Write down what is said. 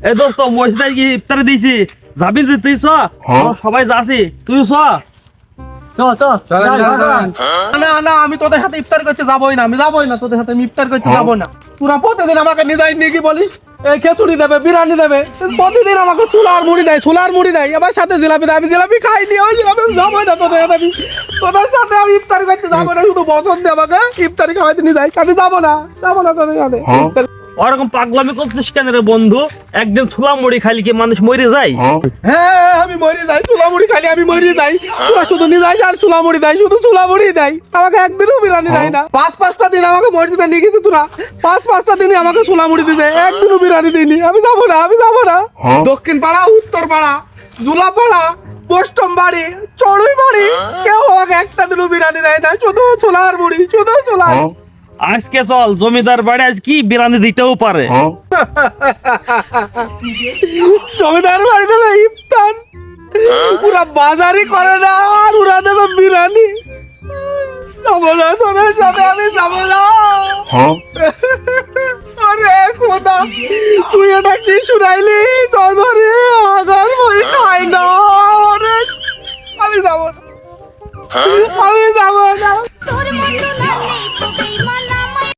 এই দোস্ত মসজিদে কি ইফতারে দিয়েছি যাবি তুই তুই চ। সবাই যাচ্ছি। তুই চ। না না আমি তোদের সাথে ইফতার করতে যাবোই না আমি যাবোই না তোদের সাথে আমি ইফতার করতে যাব না। তোরা প্রতিদিন আমাকে নিজাই নিয়ে কি বলিস? এই খিচুড়ি দেবে বিরিয়ানি দেবে প্রতিদিন আমাকে ছোলার মুড়ি দেয় ছোলার মুড়ি দেয়। এবার সাথে জিলাপি দেয় আমি জিলাপি খাইনি ওই জিলাপি আমি যাবোই না তোদের সাথে আমি তোদের সাথে আমি ইফতার করতে যাব না শুধু বসন্ত আমাকে ইফতারি খাওয়াইতে নিয়ে যায় আমি যাব না যাব না তোদের সাথে। ইফতারি- ওরকম পাগলামি করছিস কেন রে বন্ধু? একদিন ছোলা মুড়ি খালি কি মানুষ মরে যায়? হ্যাঁ। আমি মরি যাই চুলা মুড়ি খালি আমি মরি যাই। তোরা শুধু নিয়ে যাই আর চুলা মুড়ি দেয় শুধু চুলা মুড়ি দেয়। আমাকে একদিনও বিরিয়ানি দেয় না। পাঁচ পাঁচটা দিন আমাকে মসজিদে নিয়ে গেছে তোরা? পাঁচ পাঁচটা দিনই আমাকে চুলা মুড়ি দিছে একদিনও বিরিয়ানি দিইনি। আমি যাব না আমি যাব না। দক্ষিণ পাড়া উত্তর পাড়া জুলা পাড়া পশ্চিম বাড়ি চড়ুই বাড়ি। কেউ আমাকে একটা দিনও বিরিয়ানি দেয় না শুধু চুলার মুড়ি শুধু চুলা আজকে চল জমিদার বাড়ি আজ কি বিরানি দিতেও পারে। হ্যাঁ? জমিদার বাড়িতে দেবে ইফতার। পুরা বাজারই করে না আর ওরা দেবে বিরানি। যাব না তোদের সাথে আমি যাব না। হ্যাঁ? আরে খোদা তুই এটা কি শুনাইলি? চৌধুরী আগার বই খাই না। আমি যাব না। আমি যাব না। হ্যাঁ?